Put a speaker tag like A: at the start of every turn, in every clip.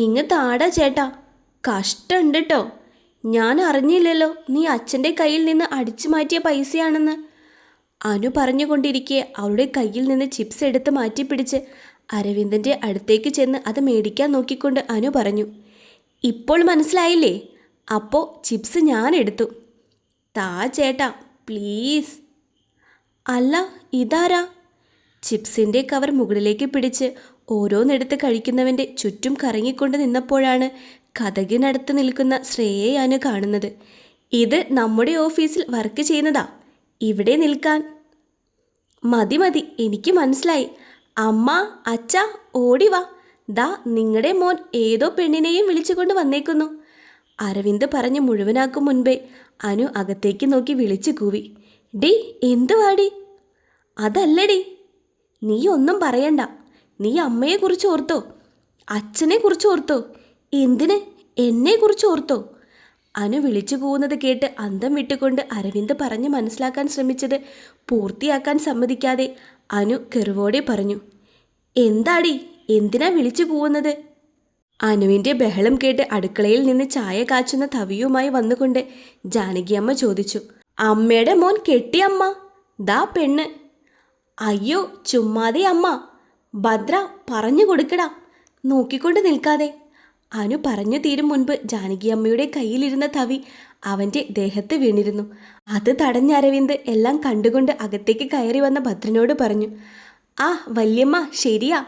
A: ഇങ്ങ് താടാ ചേട്ടാ. കഷ്ടമുണ്ട് കേട്ടോ ഞാൻ അറിഞ്ഞില്ലല്ലോ നീ അച്ഛന്റെ കയ്യിൽ നിന്ന് അടിച്ചു മാറ്റിയ പൈസയാണെന്ന്. അനു പറഞ്ഞുകൊണ്ടിരിക്കെ അവളുടെ കയ്യിൽ നിന്ന് ചിപ്സ് എടുത്ത് മാറ്റിപ്പിടിച്ച് അരവിന്ദന്റെ അടുത്തേക്ക് ചെന്ന് അത് മേടിക്കാൻ നോക്കിക്കൊണ്ട് അനു പറഞ്ഞു ഇപ്പോൾ മനസ്സിലായില്ലേ? അപ്പോൾ ചിപ്സ് ഞാൻ എടുത്തു. താ ചേട്ടാ പ്ലീസ്. അല്ല ഇതാരാ? ചിപ്സിന്റെ കവർ മുകളിലേക്ക് പിടിച്ച് ഓരോന്നെടുത്ത് കഴിക്കുന്നവന്റെ ചുറ്റും കറങ്ങിക്കൊണ്ട് നിന്നപ്പോഴാണ് കഥകിനടുത്ത് നിൽക്കുന്ന ശ്രേയയാണ് കാണുന്നത്. ഇത് നമ്മുടെ ഓഫീസിൽ വർക്ക് ചെയ്യുന്നതാ. ഇവിടെ നിൽക്കാൻ. മതി മതി എനിക്ക് മനസ്സിലായി. അമ്മ അച്ഛ ഓടി വാ. ദാ നിങ്ങളുടെ മോൻ ഏതോ പെണ്ണിനെയും വിളിച്ചുകൊണ്ട് വന്നേക്കുന്നു. അരവിന്ദ് പറഞ്ഞ് മുഴുവനാക്കും മുൻപേ അനു അകത്തേക്ക് നോക്കി വിളിച്ചു കൂവി. ഡി എന്തുവാടി? അതല്ലടി നീ ഒന്നും പറയണ്ട. നീ അമ്മയെ കുറിച്ച് ഓർത്തോ. അച്ഛനെ കുറിച്ച് ഓർത്തോ എന്തിന് കുറിച്ച് ഓർത്തോ അനു വിളിച്ചു പോകുന്നത് കേട്ട് അന്തം വിട്ടുകൊണ്ട് അരവിന്ദ് പറഞ്ഞ് മനസ്സിലാക്കാൻ ശ്രമിച്ചത് പൂർത്തിയാക്കാൻ സമ്മതിക്കാതെ അനു കെറുവോടെ പറഞ്ഞു എന്താടി? എന്തിനാ വിളിച്ചു പോകുന്നത്? അനുവിന്റെ ബഹളം കേട്ട് അടുക്കളയിൽ നിന്ന് ചായ കാച്ചുന്ന തവിയുമായി വന്നുകൊണ്ട് ജാനകിയമ്മ ചോദിച്ചു അമ്മയുടെ മോൻ കെട്ടിയമ്മ? ദാ പെണ്ണ്. അയ്യോ ചുമ്മാതെ അമ്മ. ഭദ്ര പറഞ്ഞു കൊടുക്കടാ. നോക്കിക്കൊണ്ട് നിൽക്കാതെ. അനു പറഞ്ഞു തീരും മുൻപ് ജാനകി അമ്മയുടെ കയ്യിലിരുന്ന തവി അവന്റെ ദേഹത്ത് വീണിരുന്നു. അത് തടഞ്ഞ അരവിന്ദ് എല്ലാം കണ്ടുകൊണ്ട് അകത്തേക്ക് കയറി വന്ന ഭദ്രനോട് പറഞ്ഞു ആ വല്യമ്മ ശരിയാ.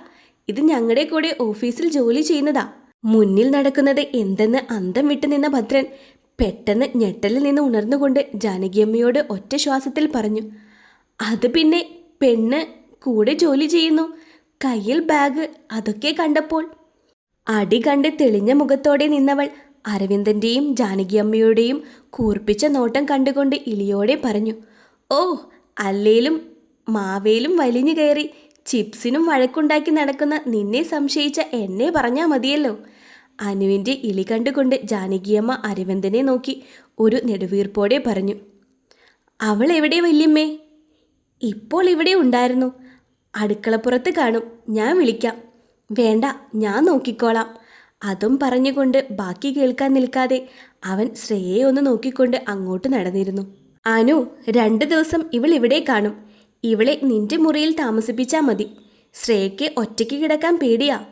A: ഇത് ഞങ്ങളുടെ കൂടെ ഓഫീസിൽ ജോലി ചെയ്യുന്നതാ. മുന്നിൽ നടക്കുന്നത് എന്തെന്ന് അന്തം വിട്ടു നിന്ന ഭദ്രൻ പെട്ടെന്ന് ഞെട്ടലിൽ നിന്ന് ഉണർന്നുകൊണ്ട് ജാനകിയമ്മയോട് ഒറ്റ ശ്വാസത്തിൽ പറഞ്ഞു അത് പിന്നെ പെണ്ണ് കൂടെ ജോലി ചെയ്യുന്നു. കയ്യിൽ ബാഗ് അതൊക്കെ കണ്ടപ്പോൾ അടി കണ്ട് തെളിഞ്ഞ മുഖത്തോടെ നിന്നവൾ അരവിന്ദന്റെയും ജാനകിയമ്മയുടെയും കൂർപ്പിച്ച നോട്ടം കണ്ടുകൊണ്ട് ഇളിയോടെ പറഞ്ഞു ഓ അല്ലേലും മാവേലും വലിഞ്ഞു കയറി ചിപ്സിനും വഴക്കുണ്ടാക്കി നടക്കുന്ന നിന്നെ സംശയിച്ച എന്നെ പറഞ്ഞാൽ മതിയല്ലോ. അനുവിന്റെ ഇലി കണ്ടുകൊണ്ട് ജാനകിയമ്മ അരവിന്ദനെ നോക്കി ഒരു നെടുവീർപ്പോടെ പറഞ്ഞു അവൾ എവിടെ വല്യമ്മേ? ഇപ്പോൾ ഇവിടെ ഉണ്ടായിരുന്നു. അടുക്കളപ്പുറത്ത് കാണും. ഞാൻ വിളിക്കാം. വേണ്ട ഞാൻ നോക്കിക്കോളാം. അതും പറഞ്ഞുകൊണ്ട് ബാക്കി കേൾക്കാൻ നിൽക്കാതെ അവൻ ശ്രേയെ ഒന്ന് നോക്കിക്കൊണ്ട് അങ്ങോട്ട് നടന്നിരുന്നു. അനു രണ്ട് ദിവസം ഇവൾ ഇവിടെ കാണും. ഇവളെ നിന്റെ മുറിയിൽ താമസിപ്പിച്ചാൽ മതി. ശ്രേയയ്ക്ക് ഒറ്റയ്ക്ക് കിടക്കാൻ പേടിയാ.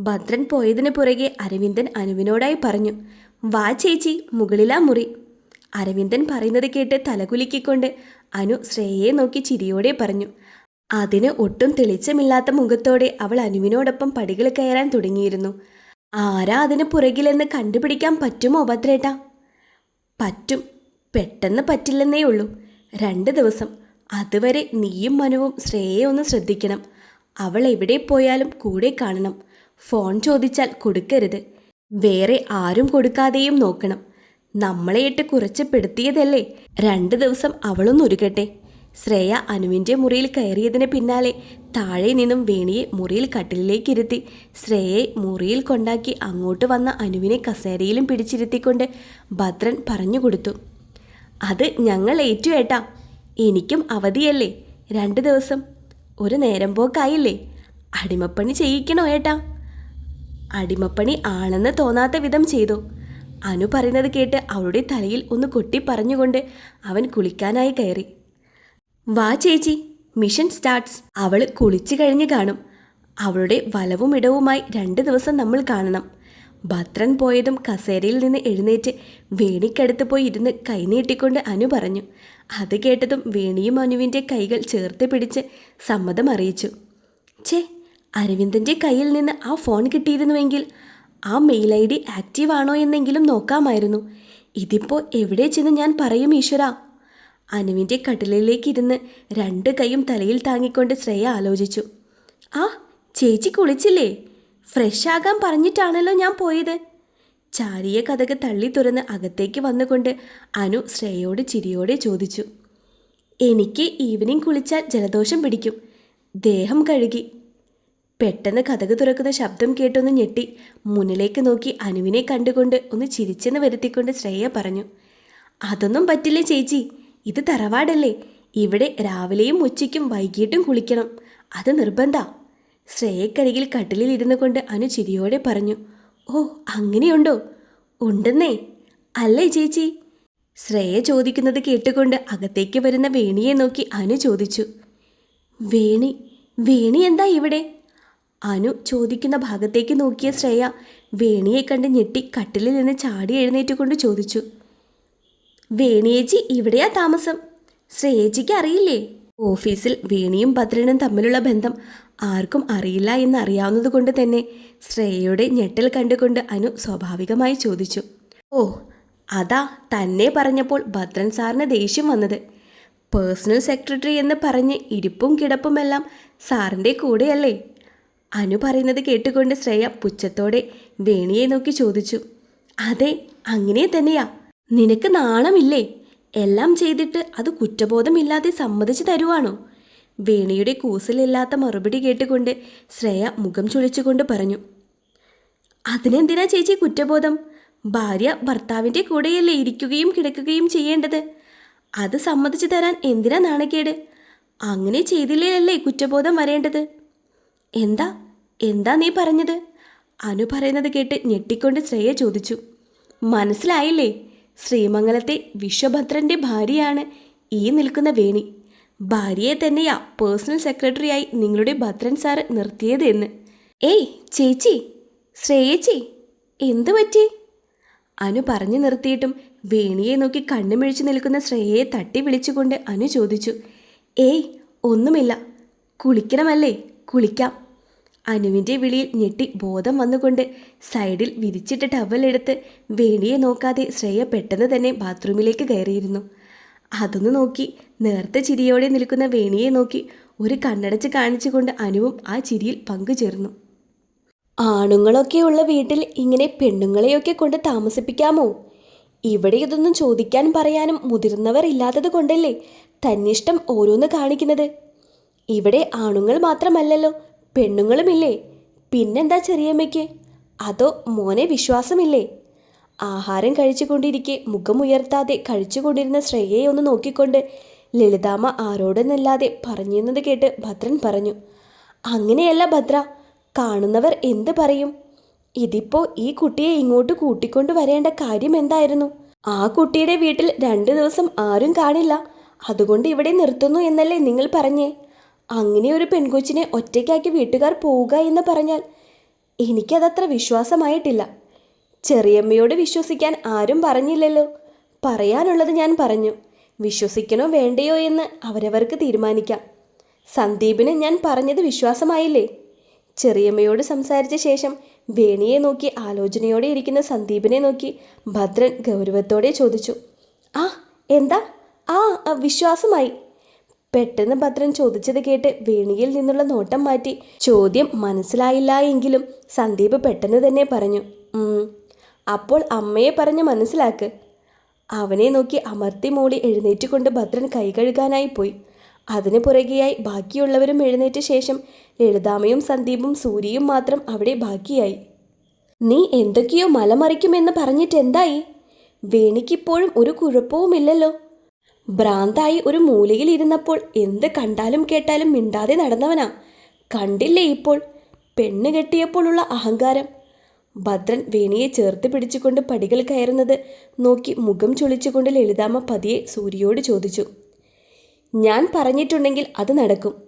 A: ഭദ്രൻ പോയതിന് പുറകെ അരവിന്ദൻ അനുവിനോടായി പറഞ്ഞു വാ ചേച്ചി മുകളിലാ മുറി. അരവിന്ദൻ പറയുന്നത് കേട്ട് തലകുലുക്കിക്കൊണ്ട് അനു ശ്രേയയെ നോക്കി ചിരിയോടെ പറഞ്ഞു. അതിന് ഒട്ടും തെളിച്ചമില്ലാത്ത മുഖത്തോടെ അവൾ അനുവിനോടൊപ്പം പടികൾ കയറാൻ തുടങ്ങിയിരുന്നു. ആരാ അതിന് പുറകിലെന്ന് കണ്ടുപിടിക്കാൻ പറ്റുമോ ഭദ്രേട്ട? പറ്റും. പെട്ടെന്ന് പറ്റില്ലെന്നേ ഉള്ളൂ. രണ്ട് ദിവസം. അതുവരെ നീയും മനുവും ശ്രേയെ ഒന്ന് ശ്രദ്ധിക്കണം. അവൾ എവിടെ പോയാലും കൂടെ കാണണം. ഫോൺ ചോദിച്ചാൽ കൊടുക്കരുത്. വേറെ ആരും കൊടുക്കാതെയും നോക്കണം. നമ്മളെ കുറച്ചപ്പെടുത്തിയതല്ലേ രണ്ടു ദിവസം അവളൊന്നൊരുക്കട്ടെ ശ്രേയ അനുവിന്റെ മുറിയിൽ കയറിയതിന് പിന്നാലെ താഴെ നിന്നും വേണിയെ മുറിയിൽ കട്ടിലിലേക്ക് ഇരുത്തി ശ്രേയയെ മുറിയിൽ കൊണ്ടാക്കി അങ്ങോട്ട് വന്ന അനുവിനെ കസേരയിലും പിടിച്ചിരുത്തിക്കൊണ്ട് ഭദ്രൻ പറഞ്ഞു കൊടുത്തു. അത് ഞങ്ങൾ ഏറ്റു ഏട്ടാ. എനിക്കും അവധിയല്ലേ. രണ്ട് ദിവസം. ഒരു നേരം പോക്കായില്ലേ. അടിമപ്പണി ചെയ്യിക്കണോ ഏട്ടാ? അടിമപ്പണി ആണെന്ന് തോന്നാത്ത വിധം ചെയ്തു. അനു പറയുന്നത് കേട്ട് അവളുടെ തലയിൽ ഒന്ന് കൊട്ടി പറഞ്ഞുകൊണ്ട് അവൻ കുളിക്കാനായി കയറി. വാ ചേച്ചി. മിഷൻ സ്റ്റാർട്ട്സ് അവൾ കുളിച്ചു കഴിഞ്ഞ് കാണും. അവളുടെ വലവും ഇടവുമായി രണ്ട് ദിവസം നമ്മൾ കാണണം. ഭദ്രൻ പോയതും കസേരയിൽ നിന്ന് എഴുന്നേറ്റ് വേണിക്കടുത്ത് പോയി ഇരുന്ന് കൈനീട്ടിക്കൊണ്ട് അനു പറഞ്ഞു. അത് കേട്ടതും വേണിയും അനുവിന്റെ കൈകൾ ചേർത്ത് പിടിച്ച് സമ്മതം അറിയിച്ചു. ചേ അരവിന്ദന്റെ കയ്യിൽ നിന്ന് ആ ഫോൺ കിട്ടിയിരുന്നുവെങ്കിൽ ആ മെയിൽ ഐ ഡി ആക്റ്റീവ് ആണോ എന്നെങ്കിലും നോക്കാമായിരുന്നു. ഇതിപ്പോൾ എവിടെ ചെന്ന് ഞാൻ പറയും ഈശ്വര? അനുവിന്റെ കട്ടിലിലേക്ക് ഇരുന്ന് രണ്ട് കൈയും തലയിൽ താങ്ങിക്കൊണ്ട് ശ്രേയ ആലോചിച്ചു. ആ ചേച്ചി കുളിച്ചില്ലേ? ഫ്രഷ് ആകാൻ പറഞ്ഞിട്ടാണല്ലോ ഞാൻ പോയത്. ചാരിയ കഥക് തള്ളി തുറന്ന് അകത്തേക്ക് വന്നുകൊണ്ട് അനു ശ്രേയോട് ചിരിയോടെ ചോദിച്ചു. എനിക്ക് ഈവനിങ് കുളിച്ചാൽ ജലദോഷം പിടിക്കും. ദേഹം കഴുകി. പെട്ടെന്ന് കഥക് തുറക്കുന്ന ശബ്ദം കേട്ടൊന്ന് ഞെട്ടി മുന്നിലേക്ക് നോക്കി അനുവിനെ കണ്ടുകൊണ്ട് ഒന്ന് ചിരിച്ചെന്ന് വരുത്തിക്കൊണ്ട് ശ്രേയ പറഞ്ഞു അതൊന്നും പറ്റില്ല ചേച്ചി? ഇത് തറവാടല്ലേ? ഇവിടെ രാവിലെയും ഉച്ചയ്ക്കും വൈകിട്ടും കുളിക്കണം. അത് നിർബന്ധ. ശ്രേയക്കരികിൽ കട്ടിലിൽ ഇരുന്നു കൊണ്ട് അനു ചിരിയോടെ പറഞ്ഞു ഓ അങ്ങനെയുണ്ടോ? ഉണ്ടെന്നേ. അല്ലേ ചേച്ചി? ശ്രേയ ചോദിക്കുന്നത് കേട്ടുകൊണ്ട് അകത്തേക്ക് വരുന്ന വേണിയെ നോക്കി അനു ചോദിച്ചു വേണി വേണി എന്താ ഇവിടെ? അനു ചോദിക്കുന്ന ഭാഗത്തേക്ക് നോക്കിയ ശ്രേയ വേണിയെ കണ്ട് ഞെട്ടി കട്ടിലിൽ നിന്ന് ചാടി എഴുന്നേറ്റുകൊണ്ട് ചോദിച്ചു വേണിയേച്ചി ഇവിടെയാ താമസം? ശ്രേയച്ചിക്ക് അറിയില്ലേ? ഓഫീസിൽ വേണിയും ഭദ്രനും തമ്മിലുള്ള ബന്ധം ആർക്കും അറിയില്ല എന്ന് അറിയാവുന്നതുകൊണ്ട് തന്നെ ശ്രേയയുടെ ഞെട്ടൽ കണ്ടുകൊണ്ട് അനു സ്വാഭാവികമായി ചോദിച്ചു ഓ അതാ തന്നെ പറഞ്ഞപ്പോൾ ഭദ്രൻ സാറിന് ദേഷ്യം വന്നത്. പേഴ്സണൽ സെക്രട്ടറി എന്ന് പറഞ്ഞ് ഇരിപ്പും കിടപ്പുമെല്ലാം സാറിന്റെ കൂടെയല്ലേ? അനു പറയുന്നത് കേട്ടുകൊണ്ട് ശ്രേയ പുച്ഛത്തോടെ വേണിയെ നോക്കി ചോദിച്ചു. അതെ അങ്ങനെ തന്നെയാ. നിനക്ക് നാണമില്ലേ? എല്ലാം ചെയ്തിട്ട് അത് കുറ്റബോധമില്ലാതെ സമ്മതിച്ചു തരുവാണോ? വേണിയുടെ കൂസലില്ലാത്ത മറുപടി കേട്ടുകൊണ്ട് ശ്രേയ മുഖം ചുളിച്ചുകൊണ്ട് പറഞ്ഞു. അതിനെന്തിനാ ചേച്ചി കുറ്റബോധം? ഭാര്യ ഭർത്താവിന്റെ കൂടെയല്ലേ ഇരിക്കുകയും കിടക്കുകയും ചെയ്യേണ്ടത്? അത് സമ്മതിച്ചു തരാൻ എന്തിനാ നാണക്കേട്? അങ്ങനെ ചെയ്തില്ലേ കുറ്റബോധം വരേണ്ടത്? എന്താ? എന്താ നീ പറഞ്ഞത്? അനു പറയുന്നത് കേട്ട് ഞെട്ടിക്കൊണ്ട് ശ്രേയ ചോദിച്ചു. മനസ്സിലായില്ലേ? ശ്രീമംഗലത്തെ വിശ്വഭദ്രന്റെ ഭാര്യയാണ് ഈ നിൽക്കുന്ന വേണി. ഭാര്യയെ തന്നെയാ പേഴ്സണൽ സെക്രട്ടറിയായി നിങ്ങളുടെ ഭദ്രൻ സാറ് നിർത്തിയത് എന്ന്. ഏയ് ചേച്ചി! ശ്രേയച്ചി! എന്തു പറ്റി? അനു പറഞ്ഞു നിർത്തിയിട്ടും വേണിയെ നോക്കി കണ്ണുമിഴിച്ചു നിൽക്കുന്ന ശ്രേയയെ തട്ടി വിളിച്ചുകൊണ്ട് അനു ചോദിച്ചു. ഏയ് ഒന്നുമില്ല. കുളിക്കണമല്ലേ? കുളിക്കാം. അനുവിന്റെ വിളിയിൽ ഞെട്ടി ബോധം വന്നുകൊണ്ട് സൈഡിൽ വിരിച്ചിട്ട ടവലെടുത്ത് വേണിയെ നോക്കാതെ ശ്രേയ പെട്ടെന്ന് തന്നെ ബാത്റൂമിലേക്ക് കയറിയിരുന്നു. അതൊന്ന് നോക്കി നേർത്ത ചിരിയോടെ നിൽക്കുന്ന വേണിയെ നോക്കി ഒരു കണ്ണടച്ച് കാണിച്ചുകൊണ്ട് അനുവും ആ ചിരിയിൽ പങ്കുചേർന്നു. ആണുങ്ങളൊക്കെയുള്ള വീട്ടിൽ ഇങ്ങനെ പെണ്ണുങ്ങളെയൊക്കെ കൊണ്ട് താമസിപ്പിക്കാമോ? ഇവിടെ ഇതൊന്നും ചോദിക്കാൻ പറയാനും മുതിർന്നവർ ഇല്ലാത്തത് കൊണ്ടല്ലേ തന്നിഷ്ടം ഓരോന്ന് കാണിക്കുന്നത്? ഇവിടെ ആണുങ്ങൾ മാത്രമല്ലല്ലോ പെണ്ണുങ്ങളുമില്ലേ? പിന്നെന്താ ചെറിയമ്മയ്ക്ക്? അതോ മോനെ വിശ്വാസമില്ലേ? ആഹാരം കഴിച്ചുകൊണ്ടിരിക്കെ മുഖമുയർത്താതെ കഴിച്ചുകൊണ്ടിരുന്ന ശ്രേയയെ ഒന്ന് നോക്കിക്കൊണ്ട് ലളിതാമ്മ ആരോടെന്നല്ലാതെ പറഞ്ഞിരുന്നത് കേട്ട് ഭദ്രൻ പറഞ്ഞു അങ്ങനെയല്ല ഭദ്ര കാണുന്നവർ എന്ത് പറയും? ഇതിപ്പോ ഈ കുട്ടിയെ ഇങ്ങോട്ട് കൂട്ടിക്കൊണ്ടു വരേണ്ട കാര്യം എന്തായിരുന്നു? ആ കുട്ടിയുടെ വീട്ടിൽ രണ്ടു ദിവസം ആരും കാണില്ല അതുകൊണ്ട് ഇവിടെ നിർത്തുന്നു എന്നല്ലേ നിങ്ങൾ പറഞ്ഞേ? അങ്ങനെ ഒരു പെൺകൊച്ചിനെ ഒറ്റയ്ക്കാക്കി വീട്ടുകാർ പോവുക എന്ന് പറഞ്ഞാൽ എനിക്കതത്ര വിശ്വാസമായിട്ടില്ല. ചെറിയമ്മയോട് വിശ്വസിക്കാൻ ആരും പറഞ്ഞില്ലല്ലോ. പറയാനുള്ളത് ഞാൻ പറഞ്ഞു. വിശ്വസിക്കണോ വേണ്ടയോ എന്ന് അവരവർക്ക് തീരുമാനിക്കാം. സന്ദീപിന് ഞാൻ പറഞ്ഞത് വിശ്വാസമായില്ലേ? ചെറിയമ്മയോട് സംസാരിച്ച ശേഷം വേണിയെ നോക്കി ആലോചനയോടെ ഇരിക്കുന്ന സന്ദീപിനെ നോക്കി ഭദ്രൻ ഗൗരവത്തോടെ ചോദിച്ചു. ആ എന്താ? ആ വിശ്വാസമായി. പെട്ടെന്ന് ഭദ്രൻ ചോദിച്ചത് കേട്ട് വേണിയിൽ നിന്നുള്ള നോട്ടം മാറ്റി. ചോദ്യം മനസ്സിലായില്ല എങ്കിലും സന്ദീപ് പെട്ടെന്ന് തന്നെ പറഞ്ഞു അപ്പോൾ അമ്മയെ പറഞ്ഞ് മനസ്സിലാക്ക്. അവനെ നോക്കി അമർത്തി മൂളി എഴുന്നേറ്റുകൊണ്ട് ഭദ്രൻ കൈ കഴുകാനായി പോയി. അതിന് പുറകെയായി ബാക്കിയുള്ളവരും എഴുന്നേറ്റ ശേഷം ലളിതാമയും സന്ദീപും സൂര്യയും മാത്രം അവിടെ ബാക്കിയായി. നീ എന്തൊക്കെയോ മലമറിക്കുമെന്ന് പറഞ്ഞിട്ട് എന്തായി വേണിക്കിപ്പോഴും ഒരു കുഴപ്പവുമില്ലല്ലോ. ഭ്രാന്തായി ഒരു മൂലയിൽ ഇരുന്നപ്പോൾ എന്ത് കണ്ടാലും കേട്ടാലും മിണ്ടാതെ നടന്നവനാ. കണ്ടില്ലേ ഇപ്പോൾ? പെണ്ണ് കെട്ടിയപ്പോഴുള്ള അഹങ്കാരം. ഭദ്രൻ വേണിയെ ചേർത്ത് പിടിച്ചുകൊണ്ട് പടികൾ കയറുന്നത് നോക്കി മുഖം ചൊളിച്ചുകൊണ്ട് ലളിതാമ്മ പതിയെ സൂര്യയോട് ചോദിച്ചു. ഞാൻ പറഞ്ഞിട്ടുണ്ടെങ്കിൽ അത് നടക്കും.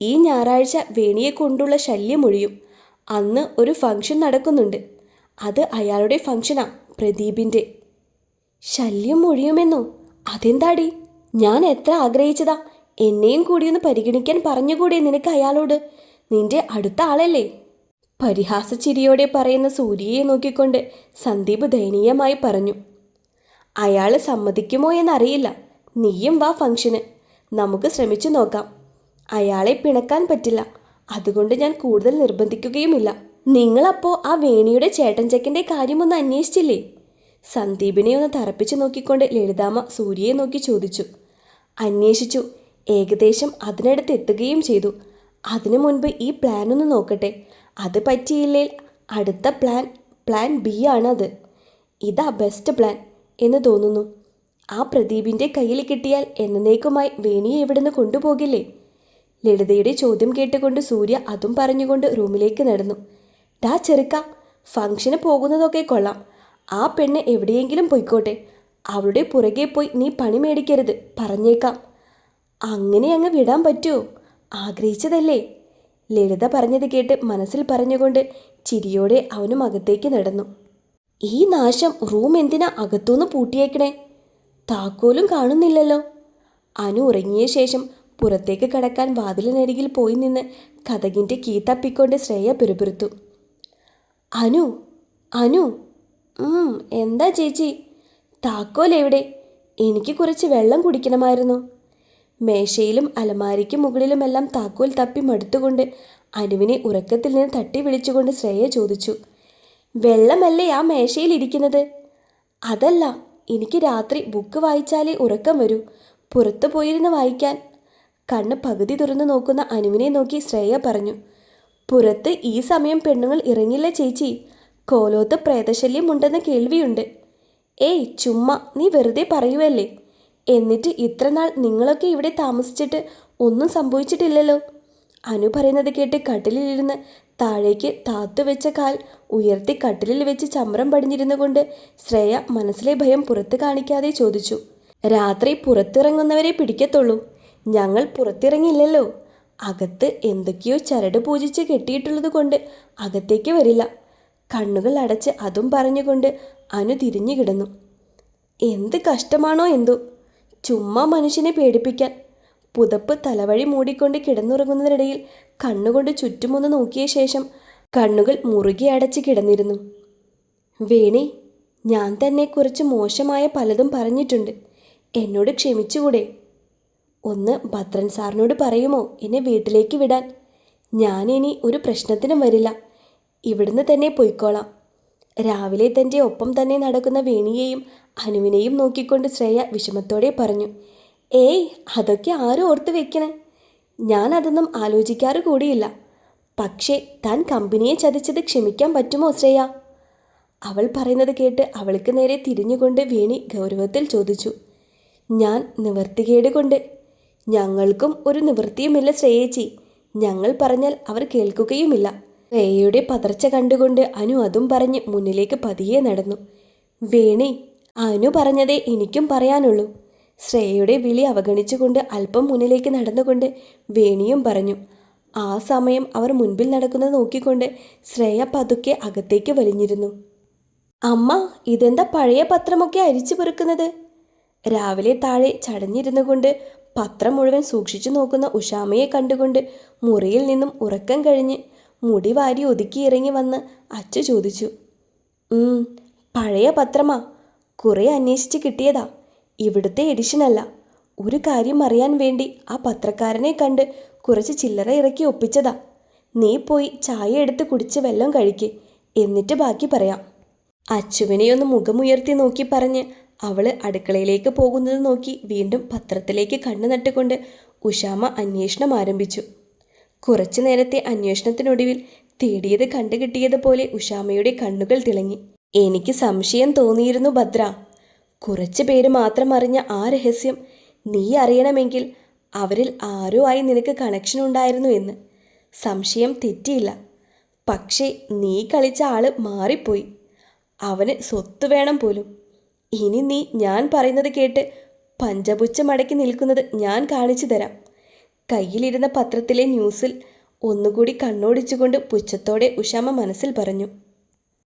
A: ഈ ഞായറാഴ്ച വേണിയെ കൊണ്ടുള്ള ശല്യം ഒഴിയും. അന്ന് ഒരു ഫംഗ്ഷൻ നടക്കുന്നുണ്ട്. അത് അയാളുടെ ഫംഗ്ഷനാ പ്രദീപിന്റെ ശല്യം ഒഴിയുമെന്നോ? അതെന്താടി? ഞാൻ എത്ര ആഗ്രഹിച്ചതാ? എന്നെയും കൂടി ഒന്ന് പരിഗണിക്കാൻ പറഞ്ഞുകൂടെ നിനക്ക് അയാളോട്? നിന്റെ അടുത്ത ആളല്ലേ? പരിഹാസച്ചിരിയോടെ പറയുന്ന സൂര്യയെ നോക്കിക്കൊണ്ട് സന്ദീപ് ദയനീയമായി പറഞ്ഞു. അയാൾ സമ്മതിക്കുമോ എന്നറിയില്ല. നീയും വാ ഫംഗ്ഷന്. നമുക്ക് ശ്രമിച്ചു നോക്കാം. അയാളെ പിണക്കാൻ പറ്റില്ല. അതുകൊണ്ട് ഞാൻ കൂടുതൽ നിർബന്ധിക്കുകയുമില്ല. നിങ്ങളപ്പോ ആ വേണിയുടെ ചേട്ടൻ ചെക്കന്റെ കാര്യമൊന്ന് അന്വേഷിച്ചില്ലേ? സന്ദീപിനെ ഒന്ന് തറപ്പിച്ചു നോക്കിക്കൊണ്ട് ലളിതാമ്മ സൂര്യയെ നോക്കി ചോദിച്ചു. അന്വേഷിച്ചു. ഏകദേശം അതിനടുത്ത് എത്തുകയും ചെയ്തു. അതിനു മുൻപ് ഈ പ്ലാൻ ഒന്ന് നോക്കട്ടെ. അത് പറ്റിയില്ലേ അടുത്ത പ്ലാൻ പ്ലാൻ ബി ആണത്. ഇതാ ബെസ്റ്റ് പ്ലാൻ എന്ന് തോന്നുന്നു. ആ പ്രദീപിന്റെ കയ്യിൽ കിട്ടിയാൽ എന്നേക്കുമായി വേണിയെ ഇവിടുന്ന് കൊണ്ടുപോകില്ലേ? ലളിതയുടെ ചോദ്യം കേട്ടുകൊണ്ട് സൂര്യ അതും പറഞ്ഞുകൊണ്ട് റൂമിലേക്ക് നടന്നു. ഡാ ചെറുക്ക ഫംഗ്ഷന് പോകുന്നതൊക്കെ കൊള്ളാം. ആ പെണ്ണ് എവിടെയെങ്കിലും പോയിക്കോട്ടെ. അവളുടെ പുറകെ പോയി നീ പണി മേടിക്കരുത്. പറഞ്ഞേക്കാം. അങ്ങനെ അങ്ങ് വിടാൻ പറ്റുമോ ആഗ്രഹിച്ചതല്ലേ? ലളിത പറഞ്ഞത് കേട്ട് മനസ്സിൽ പറഞ്ഞുകൊണ്ട് ചിരിയോടെ അവനും അകത്തേക്ക് നടന്നു. ഈ നാശം റൂം എന്തിനാ അകത്തുനിന്ന് പൂട്ടിയേക്കണേ? താക്കോലും കാണുന്നില്ലല്ലോ. അനു ഉറങ്ങിയ ശേഷം പുറത്തേക്ക് കടക്കാൻ വാതിലിനരികിൽ പോയി നിന്ന് കഥകിന്റെ കീ തപ്പിക്കൊണ്ട് ശ്രേയ പിറുപിറുത്തു. അനു അനു എന്താ ചേച്ചി? താക്കോൽ എവിടെ എനിക്ക് കുറച്ച് വെള്ളം കുടിക്കണമായിരുന്നു. മേശയിലും അലമാരിക്കും മുകളിലുമെല്ലാം താക്കോൽ തപ്പി മടുത്തുകൊണ്ട് അനുവിനെ ഉറക്കത്തിൽ നിന്ന് തട്ടി വിളിച്ചുകൊണ്ട് ശ്രേയ ചോദിച്ചു വെള്ളമല്ലേ ആ മേശയിൽ ഇരിക്കുന്നത്? അതല്ല എനിക്ക് രാത്രി ബുക്ക് വായിച്ചാലേ ഉറക്കം വരൂ. പുറത്തു പോയിരുന്ന് വായിക്കാൻ. കണ്ണ് പകുതി തുറന്നു നോക്കുന്ന അനുവിനെ നോക്കി ശ്രേയ പറഞ്ഞു പുറത്ത് ഈ സമയം പെണ്ണുങ്ങൾ ഇറങ്ങില്ല ചേച്ചി. കോലോത്ത് പ്രേതശല്യം ഉണ്ടെന്ന് കേൾവിയുണ്ട്. ഏയ് ചുമ്മാ നീ വെറുതെ പറയുവല്ലേ? എന്നിട്ട് ഇത്ര നാൾ നിങ്ങളൊക്കെ ഇവിടെ താമസിച്ചിട്ട് ഒന്നും സംഭവിച്ചിട്ടില്ലല്ലോ? അനു പറയുന്നത് കേട്ട് കട്ടിലിരുന്ന് താഴേക്ക് താത്തു വെച്ച കാൽ ഉയർത്തി കട്ടിലിൽ വെച്ച് ചമ്രം പടിഞ്ഞിരുന്നു കൊണ്ട് ശ്രേയ മനസ്സിലെ ഭയം പുറത്ത് കാണിക്കാതെ ചോദിച്ചു. രാത്രി പുറത്തിറങ്ങുന്നവരെ പിടിക്കത്തുള്ളൂ. ഞങ്ങൾ പുറത്തിറങ്ങില്ലല്ലോ അകത്ത് എന്തൊക്കെയോ ചരട് പൂജിച്ച് കെട്ടിയിട്ടുള്ളത് കൊണ്ട് അകത്തേക്ക് വരില്ല. കണ്ണുകൾ അടച്ച് അതും പറഞ്ഞുകൊണ്ട് അനു തിരിഞ്ഞു കിടന്നു. എന്ത് കഷ്ടമാണോ എന്തു? ചുമ്മാ മനുഷ്യനെ പേടിപ്പിക്കാൻ. പുതപ്പ് തലവഴി മൂടിക്കൊണ്ട് കിടന്നുറങ്ങുന്നതിനിടയിൽ കണ്ണുകൊണ്ട് ചുറ്റുമൊന്ന് നോക്കിയ ശേഷം കണ്ണുകൾ മുറുകി അടച്ച് കിടന്നിരുന്നു. വേണി ഞാൻ തന്നെ കുറച്ച് മോശമായ പലതും പറഞ്ഞിട്ടുണ്ട്. എന്നോട് ക്ഷമിച്ചുകൂടെ? ഒന്ന് ഭദ്രൻ സാറിനോട് പറയുമോ എന്നെ വീട്ടിലേക്ക് വിടാൻ? ഞാനിനി ഒരു പ്രശ്നത്തിനും വരില്ല. ഇവിടുന്ന് തന്നെ പൊയ്ക്കോളാം. രാവിലെ തന്റെ ഒപ്പം തന്നെ നടക്കുന്ന വേണിയെയും അനുവിനെയും നോക്കിക്കൊണ്ട് ശ്രേയ വിഷമത്തോടെ പറഞ്ഞു ഏയ് അതൊക്കെ ആരും ഓർത്ത് വെക്കണേ? ഞാൻ അതൊന്നും ആലോചിക്കാറ് കൂടിയില്ല. പക്ഷേ താൻ കമ്പനിയെ ചതിച്ചത് ക്ഷമിക്കാൻ പറ്റുമോ ശ്രേയ? അവൾ പറയുന്നത് കേട്ട് അവൾക്ക് നേരെ തിരിഞ്ഞുകൊണ്ട് വേണി ഗൗരവത്തിൽ ചോദിച്ചു ഞാൻ നിവർത്തികേട് കൊണ്ട്. ഞങ്ങൾക്കും ഒരു നിവൃത്തിയുമില്ല ശ്രേയേച്ചി. ഞങ്ങൾ പറഞ്ഞാൽ അവർ കേൾക്കുകയുമില്ല. ശ്രേയയുടെ പതർച്ച കണ്ടുകൊണ്ട് അനു അതും പറഞ്ഞ് മുന്നിലേക്ക് പതിയെ നടന്നു. വേണി അനു പറഞ്ഞതേ എനിക്കും പറയാനുള്ളൂ. ശ്രേയയുടെ വിളി അവഗണിച്ചുകൊണ്ട് അല്പം മുന്നിലേക്ക് നടന്നുകൊണ്ട് വേണിയും പറഞ്ഞു. ആ സമയം അവർ മുൻപിൽ നടക്കുന്നത് നോക്കിക്കൊണ്ട് ശ്രേയ പതുക്കെ അകത്തേക്ക് വലിഞ്ഞിരുന്നു. അമ്മ ഇതെന്താ പഴയ പത്രമൊക്കെ അരിച്ചു പെറുക്കുന്നത്? രാവിലെ താഴെ ചടഞ്ഞിരുന്നു കൊണ്ട് പത്രം മുഴുവൻ സൂക്ഷിച്ചു നോക്കുന്ന ഉഷാമയെ കണ്ടുകൊണ്ട് മുറിയിൽ നിന്നും ഉറക്കം കഴിഞ്ഞ് മുടി വാരി ഒതുക്കി ഇറങ്ങി വന്ന് അച്ചു ചോദിച്ചു "ഉം, പഴയ പത്രമാ. കുറേ അന്വേഷിച്ച് കിട്ടിയതാ. ഇവിടുത്തെ എഡിഷനല്ല ഒരു കാര്യം അറിയാൻ വേണ്ടി ആ പത്രക്കാരനെ കണ്ട് കുറച്ച് ചില്ലറ ഇറക്കി ഒപ്പിച്ചതാ. നീ പോയി ചായ എടുത്ത് കുടിച്ച് വെള്ളം കഴിക്ക്. എന്നിട്ട് ബാക്കി പറയാം. അച്ചുവിനെ ഒന്ന് മുഖമുയർത്തി നോക്കി പറഞ്ഞ് അവൾ അടുക്കളയിലേക്ക് പോകുന്നത് നോക്കി വീണ്ടും പത്രത്തിലേക്ക് കണ്ണു നട്ടുകൊണ്ട് ഉഷാമ അന്വേഷണം ആരംഭിച്ചു. കുറച്ചു നേരത്തെ അന്വേഷണത്തിനൊടുവിൽ തേടിയത് കണ്ടുകിട്ടിയതുപോലെ ഉഷാമയുടെ കണ്ണുകൾ തിളങ്ങി. എനിക്ക് സംശയം തോന്നിയിരുന്നു ഭദ്ര. കുറച്ചു പേര് മാത്രം അറിഞ്ഞ ആ രഹസ്യം നീ അറിയണമെങ്കിൽ അവരിൽ ആരോ ആയി നിനക്ക് കണക്ഷൻ ഉണ്ടായിരുന്നു എന്ന്. സംശയം തെറ്റിയില്ല. പക്ഷേ നീ കളിച്ച ആൾ മാറിപ്പോയി. അവന് സ്വത്ത് വേണം പോലും. ഇനി നീ ഞാൻ പറയുന്നത് കേട്ട് പഞ്ചപുച്ഛമടക്കി നിൽക്കുന്നത് ഞാൻ കാണിച്ചു തരാം. കയ്യിലിരുന്ന പത്രത്തിലെ ന്യൂസിൽ ഒന്നുകൂടി കണ്ണോടിച്ചുകൊണ്ട് പുച്ഛത്തോടെ ഉഷാമ മനസ്സിൽ പറഞ്ഞു.